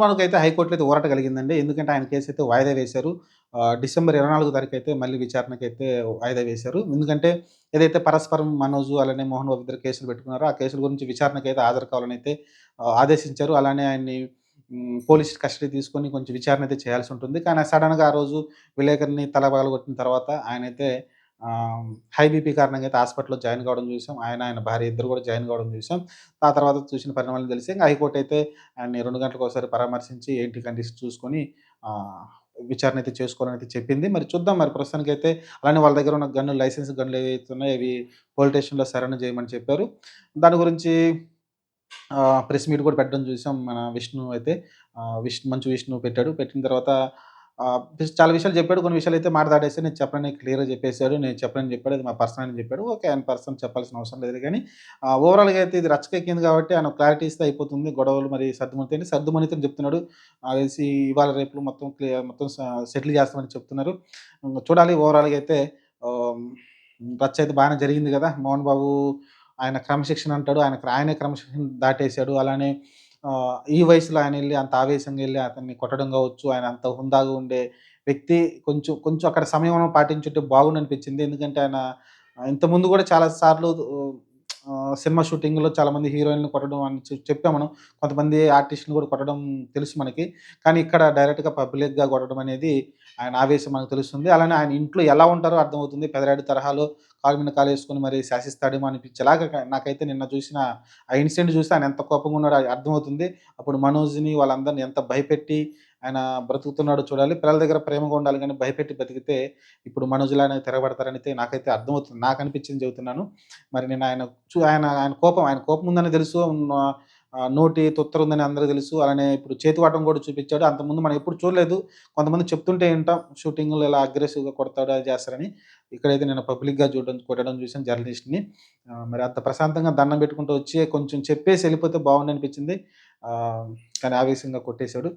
మనకైతే హైకోర్టులో అయితే ఊరట కలిగిందండి. ఎందుకంటే ఆయన కేసు అయితే వాయిదా వేశారు. డిసెంబర్ ఇరవై నాలుగు తారీఖు అయితే మళ్ళీ విచారణకి అయితే వాయిదా వేశారు. ఎందుకంటే ఏదైతే పరస్పరం మనోజు అలానే మోహన్ బాబు ఇద్దరు కేసులు పెట్టుకున్నారో ఆ కేసుల గురించి విచారణకి అయితే హాజరు కావాలని అయితే ఆదేశించారు. అలానే ఆయన్ని పోలీస్ కస్టడీ తీసుకొని కొంచెం విచారణ అయితే చేయాల్సి ఉంటుంది. కానీ సడన్గా ఆ రోజు విలేకరిని తల పగలగొట్టిన తర్వాత ఆయన అయితే హై బీపీ కారణంగా అయితే హాస్పిటల్లో జాయిన్ కావడం చూసాం. ఆయన ఆయన భార్య ఇద్దరు కూడా జాయిన్ కావడం చూసాం. ఆ తర్వాత చూసిన పరిణామాలు తెలిసి ఇంకా హైకోర్టు అయితే ఆయన్ని రెండు గంటలకు ఒకసారి పరామర్శించి ఏంటి కండిషన్ చూసుకొని విచారణ అయితే చేసుకోవాలని అయితే చెప్పింది. మరి చూద్దాం. మరి ప్రస్తుతానికి అయితే అలానే వాళ్ళ దగ్గర ఉన్న గన్ను లైసెన్స్ గన్నులు ఏవైతే ఉన్నాయో అవి పోలీస్ స్టేషన్లో సరైన చేయమని చెప్పారు. దాని గురించి ప్రెస్ మీట్ కూడా పెట్టడం చూసాం. మన విష్ణు అయితే విష్ణు మంచు విష్ణు పెట్టాడు. పెట్టిన తర్వాత చాలా విషయాలు చెప్పాడు కొన్ని విషయాలు అయితే మాట్లాడేసి నేను చెప్పనని క్లియర్గా చెప్పేశాడు నేను చెప్పనని చెప్పాడు అది మా పర్సన్ అని చెప్పాడు ఓకే ఆయన పర్సన్ చెప్పాల్సిన అవసరం లేదు కానీ ఓవరాల్గా అయితే ఇది రచ్చకెక్కింది కాబట్టి ఆయన క్లారిటీ ఇస్తే అయిపోతుంది గొడవలు మరి సర్దుమణితే సర్దుమణితో చెప్తున్నాడు ఆ వేసి ఇవాళ రేపు మొత్తం క్లియర్ మొత్తం సెటిల్ చేస్తామని చెప్తున్నారు. చూడాలి ఓవరాల్గా అయితే రచ్చ అయితే బాగానే జరిగింది కదా మోహన్ బాబు ఆయన క్రమశిక్షణ అంటాడు ఆయన ఆయనే క్రమశిక్షణ దాటేశాడు అలానే ఈ వయసులో ఆయన వెళ్ళి అంత ఆవేశంగా వెళ్ళి అతన్ని కొట్టడం కావచ్చు ఆయన అంత హుందాగా ఉండే వ్యక్తి కొంచెం కొంచెం అక్కడ సంయమనం పాటించుంటే బాగుండు అనిపించింది ఎందుకంటే ఆయన ఇంతకుముందు కూడా చాలా సార్లు సినిమా షూటింగ్లో చాలామంది హీరోయిన్లు కొట్టడం అని చెప్పాం మనం. కొంతమంది ఆర్టిస్టులు కూడా కొట్టడం తెలుసు మనకి. కానీ ఇక్కడ డైరెక్ట్గా పబ్లిక్గా కొట్టడం అనేది ఆయన ఆవేశం మనకు తెలుస్తుంది. అలానే ఆయన ఇంట్లో ఎలా ఉంటారో అర్థమవుతుంది. పెదరాడి తరహాలో కాలు మీద కాలు వేసుకొని మరి శాసిస్తాడేమో అనిపించేలాగా నాకైతే నిన్న చూసిన ఆ ఇన్సిడెంట్ చూస్తే ఆయన ఎంత కోపంగా ఉన్నాడో అర్థమవుతుంది. అప్పుడు మనోజ్ని వాళ్ళందరినీ ఎంత భయపెట్టి ఆయన బ్రతుకుతున్నాడో చూడాలి. పిల్లల దగ్గర ప్రేమగా ఉండాలి కానీ భయపెట్టి బతికితే ఇప్పుడు మనోజ్లానే తిరగబడతారని అయితే నాకైతే అర్థమవుతుంది. నాకు అనిపించింది చెబుతున్నాను. మరి నేను ఆయన చూ ఆయన ఆయన కోపం ఆయన కోపం ఉందని తెలుసు నోటి తొత్తర ఉందని అందరూ తెలుసు. అలానే ఇప్పుడు చేతివాటం కూడా చూపించాడు. అంతకుముందు మనం ఎప్పుడు చూడలేదు. కొంతమంది చెప్తుంటే వింటాం. షూటింగ్లో ఇలా అగ్రెసివ్గా కొడతాడు అది చేస్తారని. ఇక్కడైతే నేను పబ్లిక్గా చూడడం కొట్టడం చూసాను జర్నలిస్ట్ని. మరి అంత ప్రశాంతంగా దండం పెట్టుకుంటూ వచ్చి కొంచెం చెప్పేసి వెళ్ళిపోతే బాగుంది అనిపించింది. కానీ ఆవేశంగా కొట్టేశాడు.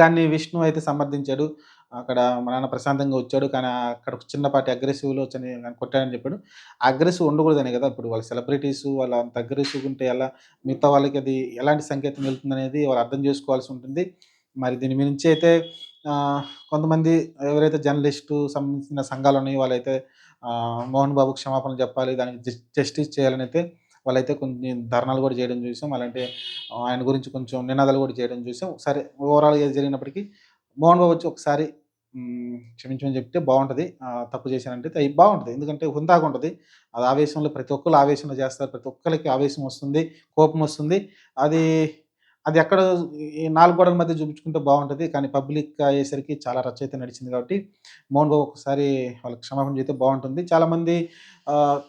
దాన్ని విష్ణు అయితే సమర్థించాడు. అక్కడ మా నాన్న ప్రశాంతంగా వచ్చాడు. కానీ అక్కడ చిన్నపాటి అగ్రెసివ్లో వచ్చి కొట్టాడని చెప్పాడు. అగ్రెసివ్ ఉండకూడదనే కదా! ఇప్పుడు వాళ్ళ సెలబ్రిటీస్ వాళ్ళ అంత అగ్రెసివ్ ఉంటే ఎలా? మిగతా వాళ్ళకి అది ఎలాంటి సంకేతం వెళ్తుంది అనేది వాళ్ళు అర్థం చేసుకోవాల్సి ఉంటుంది. మరి దీని గురించి అయితే కొంతమంది ఎవరైతే జర్నలిస్టు సంబంధించిన సంఘాలు ఉన్నాయో వాళ్ళైతే మోహన్ బాబు క్షమాపణ చెప్పాలి. దానికి జస్టిస్ చేయాలని అయితే వాళ్ళైతే కొంచెం ధర్నాలు కూడా చేయడం చూసాం. అలాంటి ఆయన గురించి కొంచెం నినాదాలు కూడా చేయడం చూసాం. సరే ఓవరాల్గా జరిగినప్పటికీ మోహన్ బాబు వచ్చి ఒకసారి క్షమించమని చెప్తే బాగుంటుంది. తప్పు చేశానంటే అది బాగుంటుంది. ఎందుకంటే హుందాగా ఉంటుంది. అది ఆవేశంలో ప్రతి ఒక్కరు ఆవేశంలో చేస్తారు. ప్రతి ఒక్కరికి ఆవేశం వస్తుంది కోపం వస్తుంది. అది అది ఎక్కడ ఈ నాలుగు గోడల మధ్య చూపించుకుంటే బాగుంటుంది. కానీ పబ్లిక్ అయ్యేసరికి చాలా రచ్చ అయితే నడిచింది కాబట్టి మోహన్ బాబు ఒకసారి వాళ్ళకి క్షమాపణ చేస్తే బాగుంటుంది. చాలామంది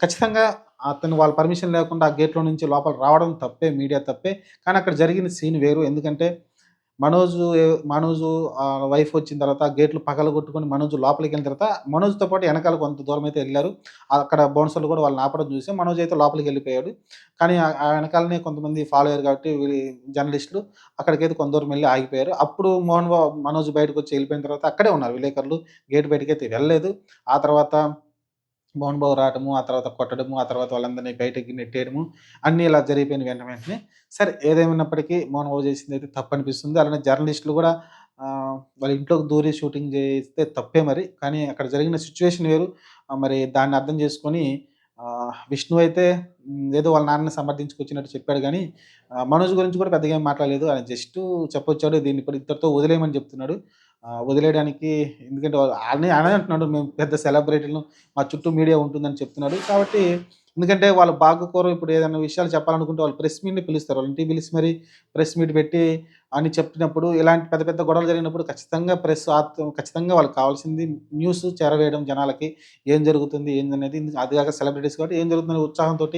ఖచ్చితంగా అతను వాళ్ళ పర్మిషన్ లేకుండా ఆ గేట్లో నుంచి లోపల రావడం తప్పే మీడియా తప్పే. కానీ అక్కడ జరిగిన సీన్ వేరు. ఎందుకంటే మనోజు మనోజు వైఫ్ వచ్చిన తర్వాత ఆ గేట్లు పగలగొట్టుకొని మనోజు లోపలికి వెళ్ళిన తర్వాత మనోజ్తో పాటు వెనకాల కొంత దూరం అయితే వెళ్ళారు. అక్కడ బౌన్సర్లు కూడా వాళ్ళని ఆపడం చూసి మనోజ్ అయితే లోపలికి వెళ్ళిపోయాడు. కానీ ఆ వెనకాలనే కొంతమంది ఫాలో అయ్యారు కాబట్టి వీళ్ళు జర్నలిస్టులు అక్కడికైతే కొంత దూరం వెళ్ళి ఆగిపోయారు. అప్పుడు మోహన్ బాబు మనోజ్ బయటకు వచ్చి వెళ్ళిపోయిన తర్వాత అక్కడే ఉన్నారు. విలేకరులు. గేట్ బయటకి అయితే వెళ్ళలేదు. ఆ తర్వాత మోహన్ బాబు రావటము ఆ తర్వాత కొట్టడము ఆ తర్వాత వాళ్ళందరినీ బయటకి నెట్టేయడము అన్నీ ఇలా జరిగిపోయిన వెంట వెంటనే. సరే ఏదేమైనప్పటికీ మోహన్ బాబు చేసింది అయితే తప్పు అనిపిస్తుంది. అలానే జర్నలిస్టులు కూడా వాళ్ళ ఇంట్లోకి దూరి షూటింగ్ చేస్తే తప్పే మరి. కానీ అక్కడ జరిగిన సిచ్యువేషన్ వేరు. మరి దాన్ని అర్థం చేసుకొని విష్ణు అయితే ఏదో వాళ్ళ నాన్నని సమర్థించుకొచ్చినట్టు చెప్పాడు కానీ మనోజ్ గురించి కూడా పెద్దగా ఏం మాట్లాడలేదు. ఆయన జస్ట్ చెప్పొచ్చాడు దీన్ని ఇప్పుడు ఇద్దరితో వదిలేయమని చెప్తున్నాడు. వదిలేయడానికి ఎందుకంటే వాళ్ళు- ఆయన అంటున్నాడు మేము పెద్ద సెలబ్రిటీలు మా చుట్టూ మీడియా ఉంటుందని చెప్తున్నాడు. కాబట్టి ఎందుకంటే వాళ్ళు బాగుకోరు ఇప్పుడు ఏదైనా విషయాలు చెప్పాలనుకుంటే వాళ్ళు ప్రెస్ మీట్ని పిలుస్తారు. వాళ్ళని ఇంటికి పిలిచి మరి ప్రెస్ మీట్ పెట్టి అని చెప్పినప్పుడు ఇలాంటి పెద్ద పెద్ద గొడవలు జరిగినప్పుడు ఖచ్చితంగా ప్రెస్ ఆత్మ ఖచ్చితంగా వాళ్ళకి కావాల్సింది న్యూస్ చేరవేయడం జనాలకి ఏం జరుగుతుంది ఏందనేది అది కాక సెలబ్రిటీస్ కాబట్టి ఏం జరుగుతుందనే ఉత్సాహంతో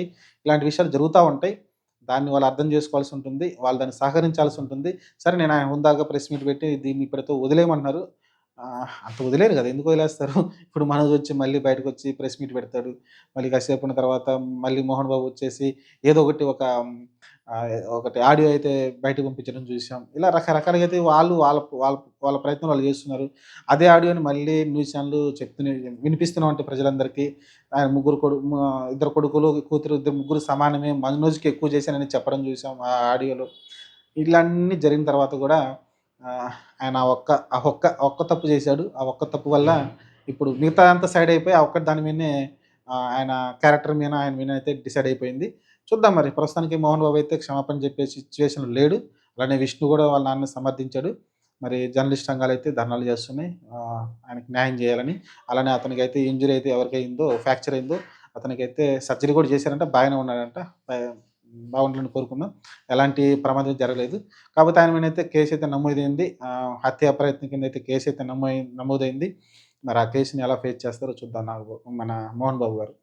ఇలాంటి విషయాలు జరుగుతూ ఉంటాయి. దాన్ని వాళ్ళు అర్థం చేసుకోవాల్సి ఉంటుంది వాళ్ళు దాన్ని సహకరించాల్సి ఉంటుంది. సరే నేను ఆయన హుందాగా ప్రెస్ మీట్ పెట్టి దీన్ని ఇప్పటితో వదిలేయమంటున్నారు. అంత వదిలేరు కదా ఎందుకు వదిలేస్తారు? ఇప్పుడు మనోజ్ వచ్చి మళ్ళీ బయటకు వచ్చి ప్రెస్ మీట్ పెడతాడు. మళ్ళీ కాసేపు ఉన్న తర్వాత మళ్ళీ మోహన్ బాబు వచ్చేసి ఏదో ఒకటి ఒక ఒకటి ఆడియో అయితే బయటకు పంపించడం చూసాం. ఇలా రకరకాలుగా అయితే వాళ్ళు వాళ్ళ వాళ్ళ వాళ్ళ ప్రయత్నం వాళ్ళు చేస్తున్నారు. అదే ఆడియోని మళ్ళీ న్యూస్ ఛానల్ చెప్తూనే వినిపిస్తున్నాం అంటే ప్రజలందరికీ. ఆయన ముగ్గురు కొడు ఇద్దరు కొడుకులు కూతురు ఇద్దరు ముగ్గురు సమానమే. మనోజ్కి ఎక్కువ చేశానని చెప్పడం చూసాం ఆ ఆడియోలో. ఇలాన్నీ జరిగిన తర్వాత కూడా ఆయన ఒక్క ఆ ఒక్క ఒక్క తప్పు చేశాడు. ఆ ఒక్క తప్పు వల్ల ఇప్పుడు మిగతా అంతా సైడ్ అయిపోయి ఆ ఒక్కటి దాని మీదనే ఆయన క్యారెక్టర్ మీద ఆయన మీద అయితే డిసైడ్ అయిపోయింది. చూద్దాం మరి ప్రస్తుతానికి మోహన్ బాబు అయితే క్షమాపణ చెప్పే సిచ్యువేషన్‌లో లేడు. అలానే విష్ణు కూడా వాళ్ళ నాన్నని సమర్థించాడు. మరి జర్నలిస్ట్ సంఘాలైతే ధర్నాలు చేస్తున్నాయి. ఆయనకు ఆయనకి న్యాయం చేయాలని. అలానే అతనికి అయితే ఇంజురీ అయితే ఎవరికైందో ఫ్రాక్చర్ అయిందో అతనికైతే సర్జరీ కూడా చేశారంట. బాగానే ఉన్నాడంట. బాగుండాలని కోరుకుందాం. ఎలాంటి ప్రమాదం జరగలేదు. కాకపోతే ఆయన అయితే కేస్ అయితే నమోదైంది. హత్య హత్యా ప్రయత్నం కింద అయితే కేస్ అయితే నమో నమోదైంది. మరి ఆ కేసుని ఎలా ఫేస్ చేస్తారో చూద్దాం నాకు మన మోహన్ బాబు గారు.